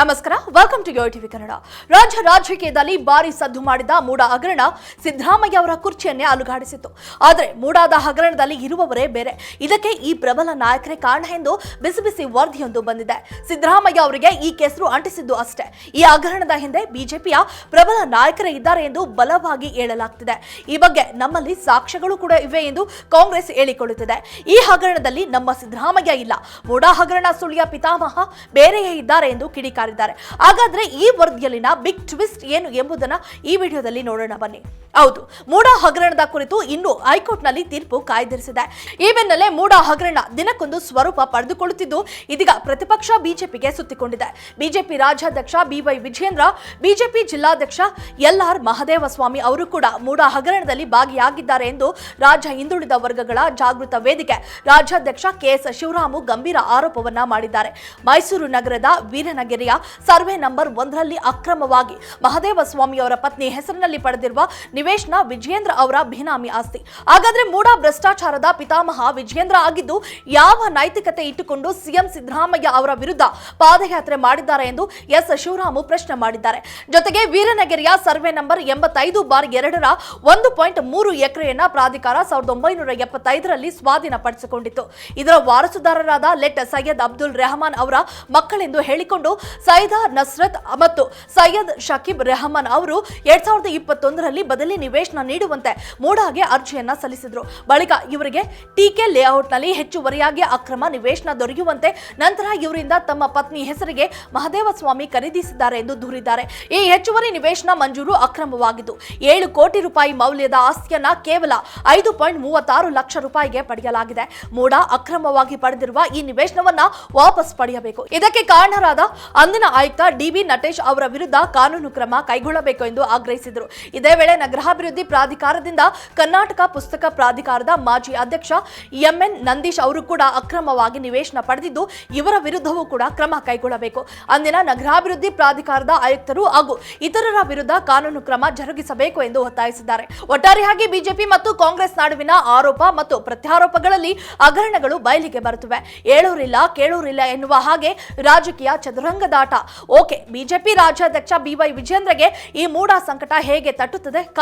ನಮಸ್ಕಾರ welcome to TV Kannada ರಾಜ್ಯ ರಾಜಕೀಯದಲ್ಲಿ ಭಾರಿ ಸದ್ದು ಮಾಡಿದ ಮೂಡ ಹಗರಣ ಸಿದ್ದರಾಮಯ್ಯ ಅವರ ಕುರ್ಚಿಯನ್ನೇ ಅಲುಗಾಡಿಸಿತ್ತು. ಆದರೆ ಮೂಡಾದ ಹಗರಣದಲ್ಲಿ ಇರುವವರೇ ಬೇರೆ. ಇದಕ್ಕೆ ಈ ಪ್ರಬಲ ನಾಯಕರೇ ಕಾರಣ ಎಂದು ಬಿಸಿ ಬಿಸಿ ವರದಿಯೊಂದು ಬಂದಿದೆ. ಸಿದ್ದರಾಮಯ್ಯ ಅವರಿಗೆ ಈ ಕೆಸರು ಅಂಟಿಸಿದ್ದು ಅಷ್ಟೇ. ಈ ಹಗರಣದ ಹಿಂದೆ ಬಿಜೆಪಿಯ ಪ್ರಬಲ ನಾಯಕರೇ ಇದ್ದಾರೆ ಎಂದು ಬಲವಾಗಿ ಹೇಳಲಾಗ್ತಿದೆ. ಈ ಬಗ್ಗೆ ನಮ್ಮಲ್ಲಿ ಸಾಕ್ಷ್ಯಗಳು ಕೂಡ ಇವೆ ಎಂದು ಕಾಂಗ್ರೆಸ್ ಹೇಳಿಕೊಳ್ಳುತ್ತಿದೆ. ಈ ಹಗರಣದಲ್ಲಿ ನಮ್ಮ ಸಿದ್ದರಾಮಯ್ಯ ಇಲ್ಲ. ಮೂಡಾ ಹಗರಣ ಸುಳಿಯ ಪಿತಾಮಹ ಬೇರೆಯೇ ಇದ್ದಾರೆ ಎಂದು ಕಿಡಿಕಾರಿದ್ದಾರೆ ಹಾಗಾದ್ರೆ ಈ ವರದಿಯಲ್ಲಿನ ಬಿಗ್ ಟ್ವಿಸ್ಟ್ ಏನು ಎಂಬುದನ್ನ ಈ ವಿಡಿಯೋದಲ್ಲಿ ನೋಡೋಣ. ಬನ್ನಿ. ಹೌದು, ಮೂಡ ಹಗರಣದ ಕುರಿತು ಇನ್ನು ಹೈಕೋರ್ಟ್ನಲ್ಲಿ ತೀರ್ಪು ಕಾಯ್ದಿರಿಸಿದೆ. ಈ ಬೆನ್ನಲ್ಲೇ ಮೂಡ ಹಗರಣ ದಿನಕ್ಕೊಂದು ಸ್ವರೂಪ ಪಡೆದುಕೊಳ್ಳುತ್ತಿದ್ದು, ಇದೀಗ ಪ್ರತಿಪಕ್ಷ ಬಿಜೆಪಿಗೆ ಸುತ್ತಿಕೊಂಡಿದೆ. ಬಿಜೆಪಿ ರಾಜ್ಯಾಧ್ಯಕ್ಷ ಬಿವೈ ವಿಜೇಂದ್ರ ಬಿಜೆಪಿ ಜಿಲ್ಲಾಧ್ಯಕ್ಷ ಎಲ್ ಆರ್ ಮಹದೇವಸ್ವಾಮಿ ಅವರು ಕೂಡ ಮೂಡ ಹಗರಣದಲ್ಲಿ ಭಾಗಿಯಾಗಿದ್ದಾರೆ ಎಂದು ರಾಜ್ಯ ಹಿಂದುಳಿದ ವರ್ಗಗಳ ಜಾಗೃತ ವೇದಿಕೆ ರಾಜ್ಯಾಧ್ಯಕ್ಷ ಕೆಎಸ್ ಶಿವರಾಮು ಗಂಭೀರ ಆರೋಪವನ್ನ ಮಾಡಿದ್ದಾರೆ. ಮೈಸೂರು ನಗರದ ವೀರನಗಿರಿಯ ಸರ್ವೆ ನಂಬರ್ ಒಂದರಲ್ಲಿ ಅಕ್ರಮವಾಗಿ ಮಹದೇವಸ್ವಾಮಿ ಅವರ ಪತ್ನಿ ಹೆಸರಿನಲ್ಲಿ ಪಡೆದಿರುವ ನಿವೇಶನ ವಿಜಯೇಂದ್ರ ಅವರ ಬಿನಾಮಿ ಆಸ್ತಿ. ಹಾಗಾದ್ರೆ ಮೂಡ ಭ್ರಷ್ಟಾಚಾರದ ಪಿತಾಮಹ ವಿಜಯೇಂದ್ರ ಆಗಿದ್ದು ಯಾವ ನೈತಿಕತೆ ಇಟ್ಟುಕೊಂಡು ಸಿಎಂ ಸಿದ್ದರಾಮಯ್ಯ ಅವರ ವಿರುದ್ಧ ಪಾದಯಾತ್ರೆ ಮಾಡಿದ್ದಾರೆ ಎಂದು ಎಸ್ ಶಿವರಾಮು ಪ್ರಶ್ನೆ ಮಾಡಿದ್ದಾರೆ. ಜೊತೆಗೆ ವೀರನಗೆರೆಯ ಸರ್ವೆ ನಂಬರ್ ಎಂಬತ್ತೈದು ಬಾರ್ ಎರಡರ ಒಂದು ಪಾಯಿಂಟ್ ಮೂರು ಎಕರೆಯನ್ನ ಪ್ರಾಧಿಕಾರ ಸಾವಿರದ ಒಂಬೈನೂರ ಎಪ್ಪತ್ತೈದರಲ್ಲಿ ಸ್ವಾಧೀನಪಡಿಸಿಕೊಂಡಿತ್ತು. ಇದರ ವಾರಸುದಾರರಾದ ಲೆಟ್ ಸೈಯದ್ ಅಬ್ದುಲ್ ರೆಹಮಾನ್ ಅವರ ಮಕ್ಕಳೆಂದು ಹೇಳಿಕೊಂಡು ಸೈದಾ ನಸ್ರತ್ ಮತ್ತು ಸೈಯದ್ ಶಕೀಬ್ ರೆಹಮಾನ್ ಅವರು ಎರಡ್ ಸಾವಿರದ ಇಪ್ಪತ್ತೊಂದರಲ್ಲಿ ಬದಲಿ ನಿವೇಶನ ನೀಡುವಂತೆ ಮೋಡಾಗೆ ಅರ್ಜಿಯನ್ನ ಸಲ್ಲಿಸಿದ್ರು. ಬಳಿಕ ಇವರಿಗೆ ಟಿಕೆ ಲೇಔಟ್ನಲ್ಲಿ ಹೆಚ್ಚುವರಿಯಾಗಿ ಅಕ್ರಮ ನಿವೇಶನ ದೊರೆಯುವಂತೆ ನಂತರ ಇವರಿಂದ ತಮ್ಮ ಪತ್ನಿ ಹೆಸರಿಗೆ ಮಹದೇವ ಸ್ವಾಮಿ ಖರೀದಿಸಿದ್ದಾರೆ ಎಂದು ದೂರಿದ್ದಾರೆ. ಈ ಹೆಚ್ಚುವರಿ ನಿವೇಶನ ಮಂಜೂರು ಅಕ್ರಮವಾಗಿದ್ದು, ಏಳು ಕೋಟಿ ರೂಪಾಯಿ ಮೌಲ್ಯದ ಆಸ್ತಿಯನ್ನ ಕೇವಲ ಐದು ಪಾಯಿಂಟ್ ಮೂವತ್ತಾರು ಲಕ್ಷ ರೂಪಾಯಿಗೆ ಪಡೆಯಲಾಗಿದೆ. ಮೂಡ ಅಕ್ರಮವಾಗಿ ಪಡೆದಿರುವ ಈ ನಿವೇಶನವನ್ನ ವಾಪಸ್ ಪಡೆಯಬೇಕು. ಇದಕ್ಕೆ ಕಾರಣರಾದ ಅಂದಿನ ಆಯುಕ್ತ ಡಿಬಿ ನಟೇಶ್ ಅವರ ವಿರುದ್ಧ ಕಾನೂನು ಕ್ರಮ ಕೈಗೊಳ್ಳಬೇಕು ಎಂದು ಆಗ್ರಹಿಸಿದರು. ಇದೇ ವೇಳೆ ನಗರಾಭಿವೃದ್ಧಿ ಪ್ರಾಧಿಕಾರದಿಂದ ಕರ್ನಾಟಕ ಪುಸ್ತಕ ಪ್ರಾಧಿಕಾರದ ಮಾಜಿ ಅಧ್ಯಕ್ಷ ಎಂಎನ್ ನಂದೀಶ್ ಅವರು ಕೂಡ ಅಕ್ರಮವಾಗಿ ನಿವೇಶನ ಪಡೆದಿದ್ದು, ಇವರ ವಿರುದ್ಧವೂ ಕೂಡ ಕ್ರಮ ಕೈಗೊಳ್ಳಬೇಕು. ಅಂದಿನ ನಗರಾಭಿವೃದ್ಧಿ ಪ್ರಾಧಿಕಾರದ ಆಯುಕ್ತರು ಹಾಗೂ ಇತರರ ವಿರುದ್ಧ ಕಾನೂನು ಕ್ರಮ ಜರುಗಿಸಬೇಕು ಎಂದು ಒತ್ತಾಯಿಸಿದ್ದಾರೆ. ಒಟ್ಟಾರೆಯಾಗಿ ಬಿಜೆಪಿ ಮತ್ತು ಕಾಂಗ್ರೆಸ್ ನಡುವಿನ ಆರೋಪ ಮತ್ತು ಪ್ರತ್ಯಾರೋಪಗಳಲ್ಲಿ ಹಗರಣಗಳು ಬಯಲಿಗೆ ಬರುತ್ತಿವೆ. ಏಳೂರಿಲ್ಲ, ಕೇಳೂರಿಲ್ಲ ಎನ್ನುವ ಹಾಗೆ ರಾಜಕೀಯ ಚದುರಂಗದಾಟ. ಓಕೆ, ಬಿಜೆಪಿ ರಾಜ್ಯಾಧ್ಯಕ್ಷ ಬಿವೈ ವಿಜೇಂದ್ರಗೆ ಈ ಮೂಡ ಸಂಕಟ ಹೇಗೆ ತಟ್ಟುತ್ತದೆ?